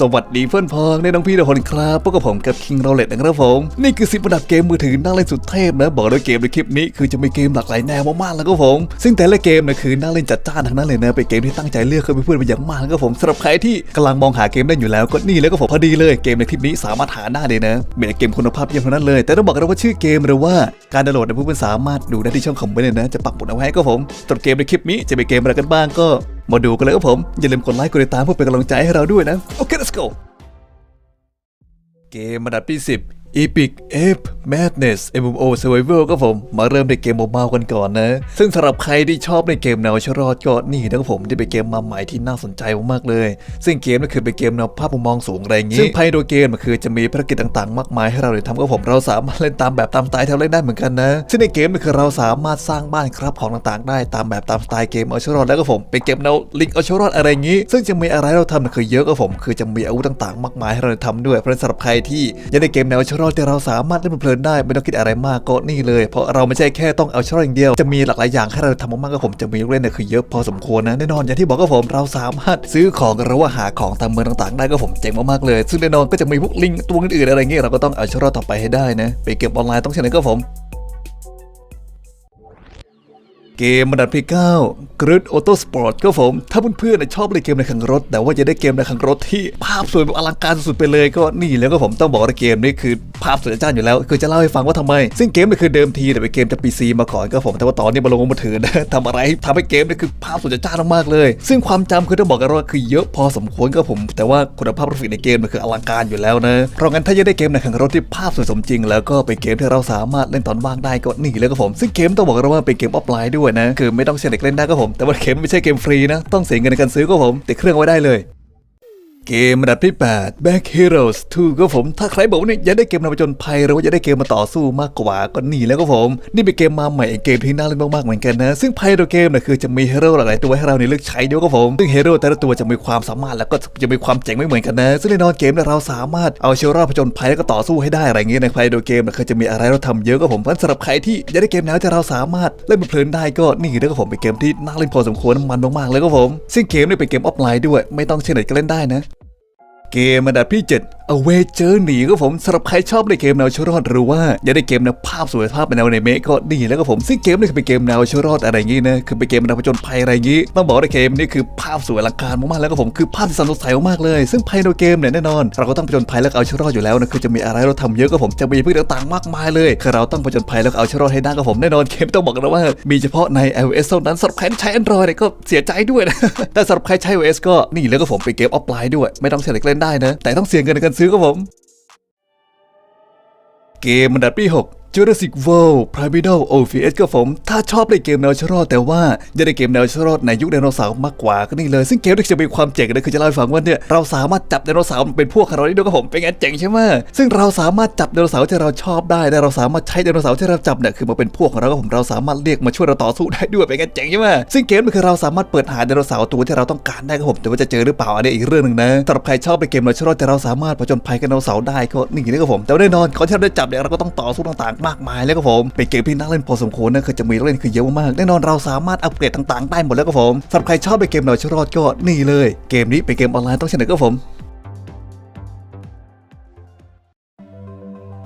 สวัสดีเพื่อนพ้องในน้องพี่ทุกคนครับพบกับผมกับ King r o l e t นะครับผม นี่คือสิบระดับเกมมือถือน่าเล่นสุดเทพนะ บอกเลยเกมในคลิปนี้คือจะมีเกมหลากหลายแนวมากๆแล้วก็ผม ซึ่งแต่ละเกมนะคือน่าเล่นจัดจ้านทั้งนั้นเลยนะเป็นเกมที่ตั้งใจเลือกเข้าไปเพื่อนเป็นอย่างมากนะครับผมสำหรับใครที่กำลังมองหาเกมเล่นอยู่แล้วก็นี่เลยก็ผมพอดีเลยเกมในคลิปนี้สามารถหาได้เลยนะเป็นเกมคุณภาพเยี่ยมเท่านั้นเลย แต่ต้องบอกกันว่าชื่อเกมหรือว่าการดาวน์โหลดนะเพื่อนๆสามารถดูได้ที่ช่องคอมเมนต์เลยนะจะปักหมุดเอาไว้ให้ก็ผมสำหรับเกมในคลิปนี้จะเป็นเกมอะไรกันบ้างก็มาดูกันเลยครับผม อย่าลืมกดไลค์กดติดตามเพื่อเป็นกำลังใจให้เราด้วยนะ โอเค let's go เกมอันดับที่ 10 Epic Ape Madness MMO Survival ก็ผม มาเริ่มในเกมเบาๆกันก่อนนะ ซึ่งสำหรับใครที่ชอบในเกมแนวชรอดก็นี่นะครับผมที่เป็นเกมมาใหม่ที่น่าสนใจมากๆเลย ซึ่งเกมนั่นคือเป็นเกมแนวภาพมุมมองสูงอะไรอย่างงี้ ซึ่งภายในตัวเกมมันคือจะมีภารกิจต่างๆ มากมายให้เราได้ทำก็ผมเราสามารถเล่นตามแบบตามสไตล์ที่เราเล่นได้เหมือนกันนะ ซึ่งในเกมมันคือเราสามารถสร้างบ้านครับของต่างๆ ได้ตามแบบตามสไตล์เกมเอาชรอดแล้วก็ผมเป็นเกมแนวลิงเอาชรอดอะไรอย่างงี้ ซึ่งจะมีอะไรเราทำนคือเยอะก็ผมคือจะมีอาวุธต่างๆ มากมายให้เราได้ทำด้วยเพราะสำหรับใครที่ยังในเกมแนวเอรอแต่เราสามารถเล่นเพลินได้ไม่ต้องคิดอะไรมากก็นี่เลย เพราะเราไม่ใช่แค่ต้องเอาชรอดอย่างเดียวจะมีหลากหลายอย่างให้เราทำมากๆก็ผมจะมีลูกเล่นเนี่ยคือเยอะพอสมควรนะแน่นอนอย่างที่บอกก็ผมเราสามารถซื้อของหรือว่าหาของตามเมืองต่างๆ ได้ก็ผมเจ๋งมากๆเลย ซึ่งแน่นอนก็จะมีพวกลิงตัวอื่นๆอะไรเงี้ยเราก็ต้องเอาชรอดต่อไปให้ได้นะไปเก็บออนไลน์ต้องใช่นนั้นก็ผม เกมอันดับที่9 g r i d Auto Sport ก็ผม ถ้าเพื่อนๆชอบเล่นเกมในข่งรถ แต่ว่าจะได้เกมในข่งรถที่ภาพสวยแบบอลังการสุดๆไปเลยก็นี่แล้วก็ผมต้องบอกว่าเกมนี้คือภาพสวยจ้านอยู่แล้ว คือจะเล่าให้ฟังว่าทำไม ซึ่งเกมนี้คือเดิมทีเนี่ยเป็นเกมจาก PC มาก่อนก็ผมแต่ว่าตอนนี้มาลงมือถือนะทำอะไรทำให้เกมนี้คือภาพสวยจ้านมากๆเลย ซึ่งความจำคือต้องบอกกันว่าคือเยอะพอสมควรก็ผม แต่ว่าคุณภาพกราฟิกในเกมมันคืออลังการอยู่แล้วนะเพราะงั้นถ้าจะได้เกมในข่งรถที่ภาพสวยสมจริง แล้วก็เป็นเกมที่เราสามารถเล่นตอนว่างได้ก็นี่แล้วก็ผม ซึ่งเกมต้องบอกกันว่าเป็นเกมออฟไลน์ด้วยนะ คือไม่ต้องเช้เด็กเล่นได้ก็ผม แต่ว่าเกมไม่ใช่เกมฟรีนะ ต้องเสียเงินในการซื้อก็ผม ติดเครื่องไว้ได้เลย เกมอันดับที่ 8 Back Heroes 2ก็ผม ถ้าใครบอกว่านี่อยากได้เกมแนวผจญภัยหรือว่าอยากได้เกมมาต่อสู้มากกว่าก็นี่แล้วก็ผม นี่เป็นเกมมาใหม่เกมที่น่าเล่นมากๆเหมือนกันนะ ซึ่งภายในตัวเกมนะคือจะมีฮีโร่หลายๆตัวให้เราในเลือกใช้เด้วก็ผม ซึ่งฮีโร่แต่ละตัวจะมีความสามารถแล้วก็จะมีความเจ๋งไม่เหมือนกันนะ ซึ่งในนอนเกมเนี่ยเราสามารถเอาเชลล์ผจญภัยแล้วก็ต่อสู้ให้ได้อะไรเงี้ยในภายในตัวเกมนะคือจะมีอะไรเราทำเยอะก็ผมเพราะฉะนั้นสำหรับใครที่อยากได้เกมแนวที่เราสามารถเล่นเพลินได้ก็นี่แล้วก็ผมเป็นเกมที่น่าเล่นพอสมควรมันมากๆเลยก็ผมซึ่งเกมนี่เป็นเกมออฟไลน์ด้วยไม่ต้องเชนเน็ตก็เล่นได้นะ เกมอันดับที่ 7 Away Journey ก็ผมสำหรับใครชอบในเกมแนวชรอดหรือว่าอยากได้เกมแนวภาพสวยภาพเป็นแนวในเมก็นี่แล้วก็ผมซึ่งเกมนี้คือเป็นเกมแนวชรอดอะไรงี้นะคือเป็นเกมแนวผจญภัยอะไรงี้ต้องบอกว่าในเกมนี้คือภาพสวยอลังการมากๆแล้วก็ผมคือภาพที่สันสดใสมากเลย ซึ่งภายในเกมเนี่ยแน่นอน เราก็ต้องผจญภัยแล้วเอาชรอดอยู่แล้วนะคือจะมีอะไรเราทำเยอะก็ผมจะมีพืชต่างๆมากมายเลยคือเราต้องผจญภัยแล้วเอาชรอดให้ได้ก็ผมแน่นอนเกมต้องบอกกันว่า มีเฉพาะใน iOS เท่านั้นสำหรับใครที่ใช้ Android เนี่ยก็เสียใจด้วยนะแต่สำหรับใครใช้ iOS ก็นี่แล้วก็ผมเป็นเกมออฟไลน์ด้วย ไม่ต้องเสียเล่นได้นะแต่ต้องเสียเงินในการซื้อก็ผม เกมอันดับที่6 Jurassic World Primeval OVS ก็ผม ถ้าชอบเล่นเกมแนวชรอดแต่ว่าอยากได้เกมแนวชรอดในยุคไดโนเสาร์มากกว่าก็นี่เลย ซึ่งเกมที่จะมีความเจ๋งนะคือจะเล่าให้ฟังว่าเนี่ยเราสามารถจับไดโนเสาร์มันเป็นพวกของเราได้ด้วยก็ผมเป็นไงเจ๋งใช่ไหมซึ่งเราสามารถจับไดโนเสาร์ที่เราชอบได้และเราสามารถใช้ไดโนเสาร์ที่เราจับเนี่ยคือมาเป็นพวกของเราก็ผมเราสามารถเรียกมาช่วยเราต่อสู้ได้ด้วยเป็นไงเจ๋งใช่ไหมซึ่งเกมมันคือเราสามารถเปิดหาไดโนเสาร์ตัวที่เราต้องการได้ก็ผมแต่ว่าจะเจอหรือเปล่าอันนี้อีกเรื่องหนึ่งนะสำหรับใครชอบในเกมแนวชรอดแต่เราสามารถผจญภัยกับไดโนเสาร์ได้ก็นี่เลยก็ผมแต่แน่นอนก่อนที่เราได้จับเนี่ยเราก็ต้องต่อสู้ต่างๆมากมายแล้วก็ผมเป็นเกมที่นักเล่นพอสมควรนะคือจะมีเล่นคือเยอะมากแน่นอนเราสามารถอัปเกรดต่างๆได้หมดแล้วก็ผมสำหรับใครชอบไปเกมหนวชรอดก็นี่เลย เกมนี้เป็นเกมออนไลน์ต้องช่นะกับผม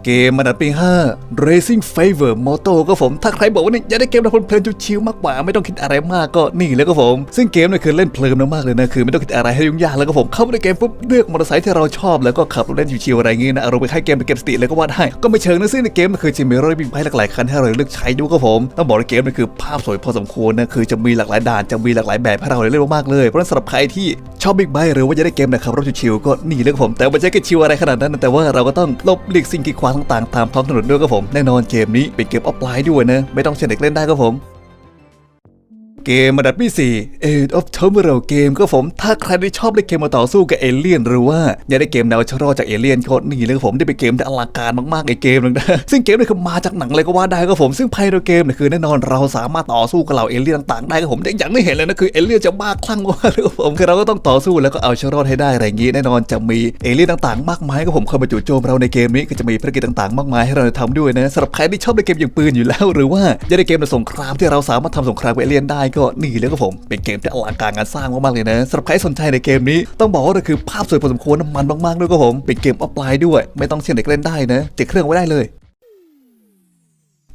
เกมอันดับที่5 Racing Favor Moto ก็ผม ถ้าใครบอกว่านี่อยากได้เกมแนวเพลินๆชิวๆมากกว่า ไม่ต้องคิดอะไรมากก็นี่แล้วก็ผม ซึ่งเกมเนี่ยคือเล่นเพลินมากๆเลยนะ คือไม่ต้องคิดอะไรให้ยุ่งยากแล้วก็ผม เข้าไปในเกมปุ๊บเลือกมอเตอร์ไซค์ที่เราชอบแล้วก็ขับรถเล่นชิวๆอะไรอย่างงี้นะอารมณ์ไปให้เกมเป็นเกมสติเลยก็ว่าได้ก็ไม่เชิงนะซึ่งในเกมมันคือจะมีรถบิ๊กไบค์หลากหลายคันให้เราเลือกใช้ด้วยก็ผมต้องบอกว่าเกมมันคือภาพสวยพอสมควรนะคือจะมีหลากหลายด่านจะมีหลากหลายแบบให้เราเล่นมากๆเลยเพราะฉะนั้นสำหรับใครที่ชอบบิ๊กไบค์หรือว่าจะได้เกมนะครับรถชิวๆก็นี่เลยครับผมแต่ไม่ใช่แค่ชิวอะไรขนาดนั้นแต่ว่าเราก็ต้องลบหลีกสิ่งกีดขวางต่างๆตามท้องถนนด้วยครับผม แน่นอนเกมนี้เป็นเกมออฟไลน์ด้วยนะ ไม่ต้องเชิญเด็กเล่นได้ครับผม เกมอันดับที่ 4 Age of Tomorrow เกมก็ผม ถ้าใครที่ชอบเล่นเกมมาต่อสู้กับเอเลี่ยนหรือว่าอยากได้เกมแนวชะลอจากเอเลี่ยนก็นี่เลยครับผมได้เป็นเกมที่อลังการมากๆในเกมนึงนะซึ่งเกมนี้คือมาจากหนังเลยก็ว่าได้ก็ผมซึ่งภายในเกมเนี่ยคือแน่นอนเราสามารถต่อสู้กับเหล่าเอเลี่ยนต่างๆได้ก็ผมแต่อย่างไม่เห็นเลยนะคือเอเลี่ยนจะบ้าคลั่งมากเลยครับผมคือเราก็ต้องต่อสู้แล้วก็เอาชะลอให้ได้อะไรอย่างงี้แน่นอนจะมีเอเลี่ยนต่างๆ มากมายก็ผมเข้ามาจู่โจมเราในเกมนี้ก็จะมีภารกิจต่างๆ มากมายให้เราทำด้วยนะสำหรับใครที่ชอบในเกมอย่างปืนอยู่แล้ว หรือว่าอยากได้เกมในสงครามที่เราสามารถทำสงครามกับเอเลี่ยนได้ก็นี่เลยครับผม เป็นเกมที่อลังการงานสร้างมากๆเลยนะสำหรับใครสนใจในเกมนี้ต้องบอกว่ามันคือภาพสวยพอสมควรน้ำมันมากๆด้วยครับผม เป็นเกมออฟไลน์ด้วย ไม่ต้องเชื่อเด็กเล่นได้นะติดเครื่องไว้ได้เลย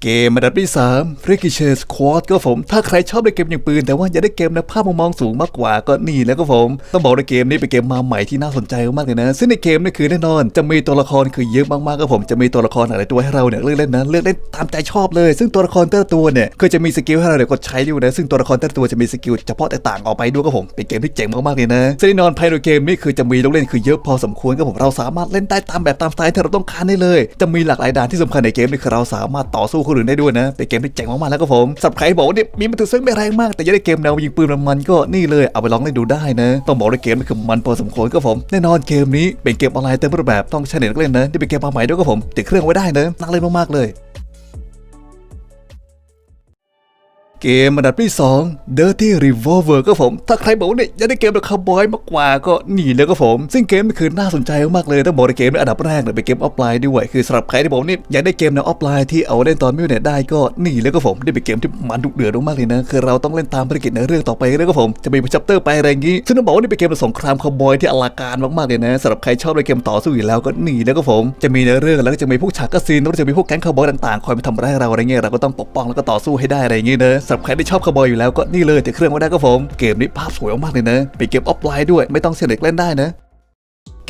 เกมอันดับที่3 r i c o c h e t Squad ก็ผม ถ้าใครชอบในเกมยิงปืน แต่ว่าอยากได้เกมในภาพมุมมองสูงมากกว่าก็นี่แล้วก็ผม ต้องบอกในเกมนี้เป็นเกมมาใหม่ที่น่าสนใจมากเลยนะ ซึ่งในเกมนี่คือแน่นอน จะมีตัวละครคือเยอะมากๆก็ผมจะมีตัวละครหลายตัวให้เราเนี่ยเลือกเล่นนะเลือกเล่นตามใจชอบเลย ซึ่งตัวละครแต่ละตัวเนี่ยก็จะมีสกิลให้เราเนี่ยกดใช้ด้วยนะซึ่งตัวละครแต่ละตัวจะมีสกิลเฉพาะแตกต่างออกไปด้วยก็ผมเป็นเกมที่เจ๋งมากๆเลยนะซึ่งแน่นอนภายในเกมนี้คือจะมีลูกเล่นคือเยอะพอสมควรก็ผมเราสามารถเล่นได้ตามแบบตามสไตล์ที่เราต้องการได้เลย จะมีหลากหลายด่านที่สำคัญในเกมนี่คือเราสามารถต่อสู้คนอื่นได้ด้วยนะ เป็นเกมที่เจ๋งมากๆแล้วก็ผมสับใครบอกว่าเนี่ยมีมันถือซึ่งไม่แรงมาก แต่ยังได้เกมแนวยิงปืนมันก็นี่เลยเอาไปลองเล่นดูได้นะ ต้องบอกว่าเกมนี่คือมันพอสมควรก็ผมแน่นอนเกมนี้เป็นเกมออนไลน์เต็มรูปแบบต้องใช้เน็ตเล่นนะที่เป็นเกมมาใหม่ด้วยก็ผมติดเครื่องไว้ได้นะน่าเล่นมากๆเลย เกมอันดับที่ 2 Dirty Revolver ก็ผม ถ้าใครบอกว่าเนี่ยอยากได้เกมแบบคาร์บอยมากกว่าก็หนี่เลยก็ผม ซึ่งเกมนี้คือน่าสนใจมากๆเลยต้องบอกในเกมในอันดับแรกเนี่ยเป็นเกมออฟไลน์ด้วย คือสำหรับใครที่บอกว่าเนี่ยอยากได้เกมแนวออฟไลน์ที่เอาเล่นตอนม่มีเน็ตได้ก็หนี่เลยก็ผมนี่เป็นเกมที่มันดุเดือดมากๆเลยนะคือเราต้องเล่นตามภารกิจในเรื่องต่อไปเลยก็ผมจะมีชัปเตอร์ไปอะไรอย่างงี้ซึ่งต้องบอกว่านี่เป็นเกมสงครามคาร์บอยที่อลังการมากๆเลยนะสำหรับใครชอบในเกมต่อสู้อยู่แล้วก็หนี่เลยก็ผม จะมีในเรื่องแล้วก็จะมีพวกฉากกระซีนแล้วก็จะมีพวกแก๊งคาร์บอยต่างๆคอยมาทำร้ายเราอะไรเงี้ยเราก็ต้องปกป้องแล้วก็ต่อสู้ให้ได้อะไรอย่างงี้นะสำหรับใครที่ชอบคาร์บอยอยู่แล้วก็นี่เลยติดเครื่องไว้ได้ก็ผม เกมนี้ภาพสวยมากเลยนะ เป็นเกมออฟไลน์ด้วย ไม่ต้องเสียเด็กเล่นได้นะ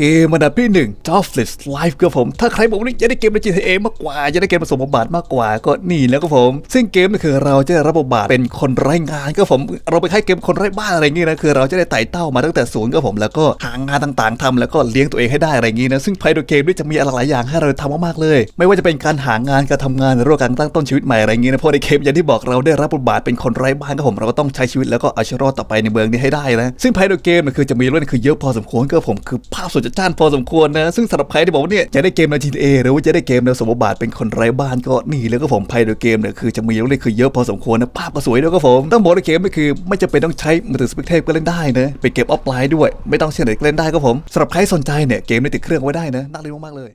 เกมอันดับที่หนึ่ง Jobless Life ครับผม ถ้าใครบอกว่าอยากได้เกมใน GTA มากกว่าอยากได้เกมผสมบทบาทมากกว่าก็นี่แล้วก็ผม ซึ่งเกมนี่คือเราจะได้รับบทบาทเป็นคนไร้งานก็ผม เราไปให้เกมคนไร้บ้านอะไรอย่างงี้นะคือเราจะได้ไต่เต้ามาตั้งแต่ศูนย์ก็ผม แล้วก็หางานต่างๆทำแล้วก็เลี้ยงตัวเองให้ได้อะไรอย่างงี้นะซึ่งภายในเกมนี่จะมีอะไรหลายอย่างให้เราทำมากๆเลย ไม่ว่าจะเป็นการหางานการทำงานหรือการตั้งต้นชีวิตใหม่อะไรอย่างงี้นะเพราะในเกมอย่างที่บอกเราได้รับบทบาทเป็นคนไร้บ้านก็ผมเราก็ต้องใช้ชีวิตแล้วก็เอาชีวิตรอดต่อไปในเมืองนี้ให้ได้นะซึ่งภายในเกมมันคือจะมีเรื่องคือเยอะพอสมควรก็ผมคือภาพสวยจัดจ้านพอสมควรนะ ซึ่งสำหรับใครที่บอกว่าเนี่ยจะได้เกมใน GTA หรือว่าจะได้เกมแนวสมบบาทเป็นคนไร้บ้านก็นี่แล้วก็ผมภายในเกมเนี่ยคือจะมีเรื่องคือเยอะพอสมควรนะภาพก็สวยด้วยก็ผมต้องบอกในเกมก็คือ ไม่จำเป็นต้องใช้มือถือสเปกเทปก็เล่นได้นะเป็นเกมออฟไลน์ด้วย ไม่ต้องเชื่อเน็ตเล่นได้ก็ผมสำหรับใครสนใจเนี่ยเกมนี้ติดเครื่องไว้ได้นะน่าเล่นมากๆเลย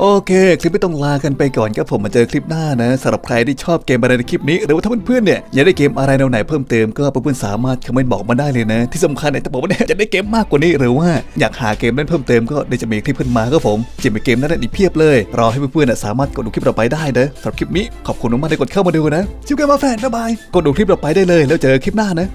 โอเค คลิปไม่ต้องลากันไปก่อนครับผมมาเจอคลิปหน้านะสำหรับใครที่ชอบเกมอะไรในคลิปนี้ หรือว่าถ้าเพื่อนๆเนี่ยอยากได้เกมอะไรแนวไหนเพิ่มเติมก็เพื่อนๆสามารถคอมเมนต์บอกมาได้เลยนะ ที่สำคัญเนี่ยจะบอกว่าเนี่ยอยากได้เกมมากกว่านี้หรือว่าอยากหาเกมเล่นเพิ่มเติมก็เดี๋ยวจะมีคลิปขึ้นมาครับผมจะมีเกมนั้นอีกเพียบเลย รอให้เพื่อนๆสามารถกดดูคลิปเราไปได้นะสำหรับคลิปนี้ขอบคุณมากๆที่กดเข้ามาดูนะชิวกันมาแฟนบ๊ายบายกดดูคลิปเราไปได้เลย แล้วเจอคลิปหน้านะ